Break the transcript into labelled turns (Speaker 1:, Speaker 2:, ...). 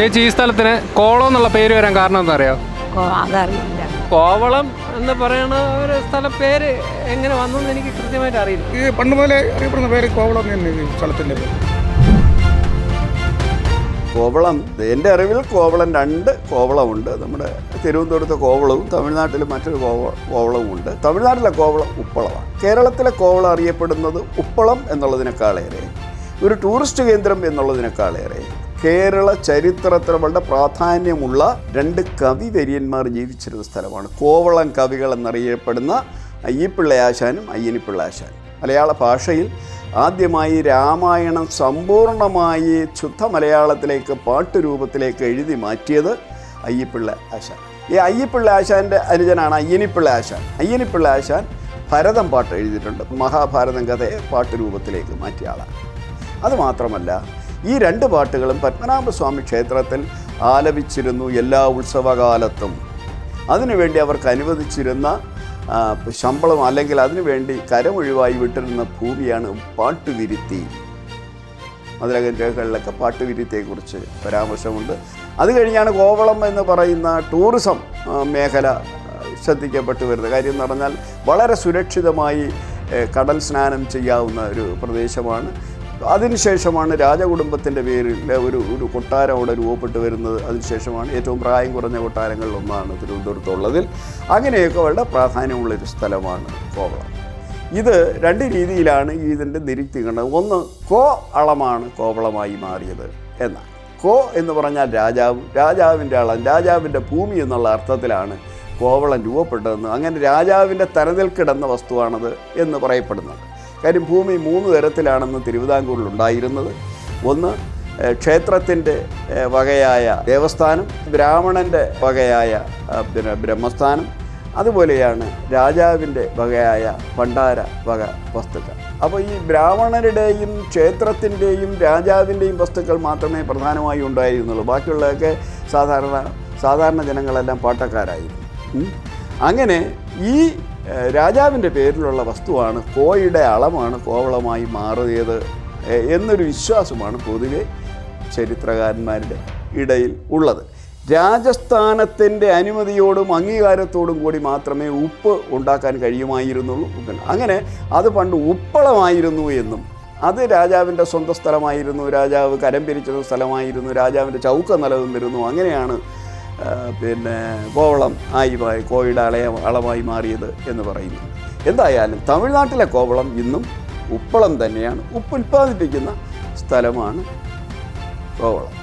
Speaker 1: ചേച്ചി ഈ സ്ഥലത്തിന് കോളം എന്നുള്ള പേര് വരാൻ കാരണം എന്താ അറിയോ
Speaker 2: അതറിയില്ല.
Speaker 3: കോവളം എന്ന് പറയുന്ന ഒരു സ്ഥല പേര് എങ്ങനെ വന്നെന്ന് എനിക്ക് കൃത്യമായിട്ട് അറിയില്ല.
Speaker 4: ഈ പണ്ട് മുതലേ അറിയപ്പെടുന്ന പേര് കോവളം തന്നെ ഈ സ്ഥലത്തിന്റെ പേര്.
Speaker 5: കോവളം എന്റെ അറിവിൽ കോവളം രണ്ട് കോവളമുണ്ട്. നമ്മുടെ തിരുവനന്തപുരത്തെ കോവളവും തമിഴ്നാട്ടിൽ മറ്റൊരു കോവ കോവളവും ഉണ്ട് തമിഴ്നാട്ടിലെ കോവളം ഉപ്പളമാണ് കേരളത്തിലെ കോവളം അറിയപ്പെടുന്നത് ഉപ്പളം എന്നുള്ളതിനേക്കാളേറെ ഒരു ടൂറിസ്റ്റ് കേന്ദ്രം എന്നുള്ളതിനേക്കാളേറെ കേരള ചരിത്രത്തിൽ വളരെ പ്രാധാന്യമുള്ള രണ്ട് കവിവര്യന്മാർ ജീവിച്ചിരുന്ന സ്ഥലമാണ്. കോവളം കവികൾ എന്നറിയപ്പെടുന്ന അയ്യപ്പിള്ളയാശാനും അയ്യനിപ്പിള്ളയാശാനും മലയാള ഭാഷയിൽ ആദ്യമായി രാമായണം സമ്പൂർണമായി ശുദ്ധ മലയാളത്തിലേക്ക് പാട്ടുരൂപത്തിലേക്ക് എഴുതി മാറ്റിയത് അയ്യപ്പിള്ള ആശാൻ ഈ അയ്യപ്പിള്ള ആശാന്റെ അനുജനാണ് അയ്യനിപ്പിള്ള ആശാൻ അയ്യനിപ്പിള്ള ആശാൻ ഭരതം പാട്ട് എഴുതിയിട്ടുണ്ട്. മഹാഭാരതം കഥയെ പാട്ടുരൂപത്തിലേക്ക് മാറ്റിയ ആളാണ്. അതുമാത്രമല്ല ഈ രണ്ട് പാട്ടുകളും പത്മനാഭസ്വാമി ക്ഷേത്രത്തിൽ ആലപിച്ചിരുന്നു എല്ലാ ഉത്സവകാലത്തും. അതിനുവേണ്ടി അവർക്ക് അനുവദിച്ചിരുന്ന ശമ്പളം അല്ലെങ്കിൽ അതിനുവേണ്ടി കരമൊഴിവായി വിട്ടിരുന്ന ഭൂമിയാണ് പാട്ടുവിരുത്തി. മധുരകൻ രേഖകളിലൊക്കെ പാട്ടുവിരുത്തിയെക്കുറിച്ച് പരാമർശമുണ്ട്. അത് കഴിഞ്ഞാണ് കോവളം എന്ന് പറയുന്ന ടൂറിസം മേഖല ശ്രദ്ധിക്കപ്പെട്ടു വരുന്നത്. കാര്യം എന്ന് പറഞ്ഞാൽ വളരെ സുരക്ഷിതമായി കടൽ സ്നാനം ചെയ്യാവുന്ന ഒരു പ്രദേശമാണ്. അതിനുശേഷമാണ് രാജകുടുംബത്തിന്റെ പേരിൽ ഒരു ഒരു കൊട്ടാരം അവിടെ രൂപപ്പെട്ടു വരുന്നത്. അതിനുശേഷമാണ് ഏറ്റവും പ്രായം കുറഞ്ഞ കൊട്ടാരങ്ങളിൽ ഒന്നാണ് തിരുവനന്തപുരത്തുള്ളതിൽ. അങ്ങനെയൊക്കെ അവരുടെ പ്രാധാന്യമുള്ളൊരു സ്ഥലമാണ് കോവളം. ഇത് രണ്ട് രീതിയിലാണ് ഇതിന്റെ നിരുക്തി കണ്ടത്. ഒന്ന് കോ അളമാണ് കോവളമായി മാറിയത് എന്നാണ്. കോ എന്ന് പറഞ്ഞാൽ രാജാവ് രാജാവിന്റെ അളം രാജാവിന്റെ ഭൂമി എന്നുള്ള അർത്ഥത്തിലാണ് കോവളം രൂപപ്പെട്ടതെന്ന്. അങ്ങനെ രാജാവിന്റെ തലനിൽക്കിടന്ന കിടന്ന വസ്തുവാണത് എന്ന് പറയപ്പെടുന്നുണ്ട് കാര്യം ഭൂമി മൂന്ന് തരത്തിലാണെന്ന് തിരുവിതാംകൂറിൽ ഉണ്ടായിരുന്നത്. ഒന്ന് ക്ഷേത്രത്തിന്റെ വകയായ ദേവസ്ഥാനം ബ്രാഹ്മണന്റെ വകയായ പിന്നെ ബ്രഹ്മസ്ഥാനം അതുപോലെയാണ് രാജാവിന്റെ വകയായ ഭണ്ഡാര വക വസ്തുക്കൾ. അപ്പോൾ ഈ ബ്രാഹ്മണരുടെയും ക്ഷേത്രത്തിന്റെയും രാജാവിന്റെയും വസ്തുക്കൾ മാത്രമേ പ്രധാനമായി ഉണ്ടായിരുന്നുള്ളൂ. ബാക്കിയുള്ളതൊക്കെ സാധാരണ സാധാരണ ജനങ്ങളെല്ലാം പാട്ടക്കാരായിരുന്നു. അങ്ങനെ ഈ രാജാവിന്റെ പേരിലുള്ള വസ്തുവാണ് കോയുടെ അളമാണ് കോവളമായി മാറിയത് എന്നൊരു വിശ്വാസമാണ് പൊതുവെ ചരിത്രകാരന്മാരുടെ ഇടയിൽ ഉള്ളത്. രാജസ്ഥാനത്തിന്റെ അനുമതിയോടും അംഗീകാരത്തോടും കൂടി മാത്രമേ ഉപ്പ് ഉണ്ടാക്കാൻ കഴിയുമായിരുന്നുള്ളൂ. അങ്ങനെ അത് പണ്ട് ഉപ്പളമായിരുന്നു എന്നും അത് രാജാവിന്റെ സ്വന്തം സ്ഥലമായിരുന്നു രാജാവ് കരം പിരിച്ചത് സ്ഥലമായിരുന്നു രാജാവിന്റെ ചൗക്ക നിലനിന്നിരുന്നു അങ്ങനെയാണ് പിന്നെ കോവളം ആയി കോയുടെ അളയ അളവായി മാറിയത് എന്ന് പറയുന്നു. എന്തായാലും തമിഴ്നാട്ടിലെ കോവളം ഇന്നും ഉപ്പളം തന്നെയാണ്. ഉപ്പ് ഉൽപ്പാദിപ്പിക്കുന്ന സ്ഥലമാണ് കോവളം.